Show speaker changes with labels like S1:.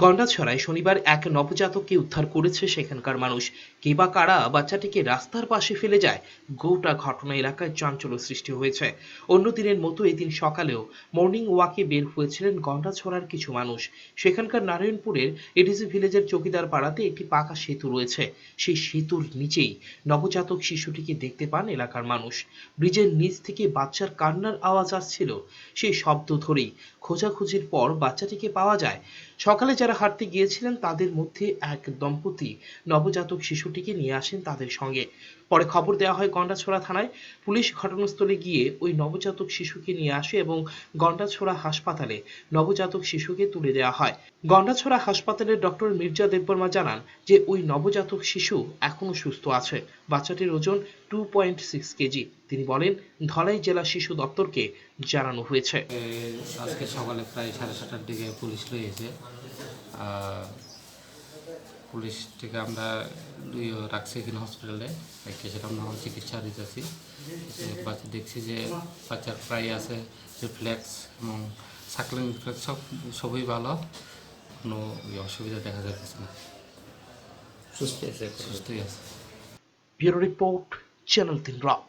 S1: গন্ডাছড়ায় শনিবার এক নবজাতককে উদ্ধার করেছে সেখানকার মানুষ। কে বা কারা বাচ্চাটিকে রাস্তার পাশে ফেলে যায়, গোটা ঘটনা এলাকায় চাঞ্চল্য সৃষ্টি হয়েছে। অন্য দিনের মতো এদিন সকালেও মর্নিং ওয়াকে বের হয়েছিলেন গন্ডাছড়ার কিছু মানুষ। সেখানকার নারায়ণপুরের এডিসি ভিলেজের চৌকিদার পাড়াতে একটি পাকা সেতু রয়েছে। সেই সেতুর নিচেই নবজাতক শিশুটিকে দেখতে পান এলাকার মানুষ। ব্রিজের নিচ থেকে বাচ্চার কান্নার আওয়াজ আসছিল। সেই শব্দ ধরেই খোঁজাখুঁজির পর বাচ্চাটিকে পাওয়া যায় সকালে যারা হাঁটতে গিয়েছিলেন, তাদের মধ্যে এক দম্পতি নবজাতক শিশুটিকে নিয়ে আসেন তাদের সঙ্গে। পরে খবর দেওয়া হয় গন্ডাছড়া থানায়। পুলিশ ঘটনাস্থলে গিয়ে ওই নবজাতক শিশুকে নিয়ে আসে এবং গন্ডাছড়া হাসপাতালে নবজাতক শিশুকে তুলে দেওয়া হয়। গন্ডাছড়া হাসপাতালের ডক্টর মির্জা দেববর্মা জানান যে, ওই নবজাতক শিশু এখনও সুস্থ আছে। বাচ্চাটির ওজন টু পয়েন্ট সিক্স কেজি। তিনি বলেন ধলাই জেলা শিশু দপ্তরকে জানানো হয়েছে।
S2: আজকে সকালে প্রায় সাড়ে সাতটার দিকে পুলিশ লইয়েছে আর পুলিশ থেকে আমরা দুই রাখছি এখানে হসপিটালে। একে সেটা আমরা চিকিৎসা দিতেছি। বাচ্চা দেখছি যে বাচ্চার প্রায় আছে রিফ্লেক্স এবং সাকলিং রিফ্লেক্স সব সবই ভালো। কোনো অসুবিধা দেখা যাচ্ছে না।
S3: সুস্থ আছে
S2: সুস্থই আছে।
S1: ব্যুরো রিপোর্ট চ্যানেল তিন রাত।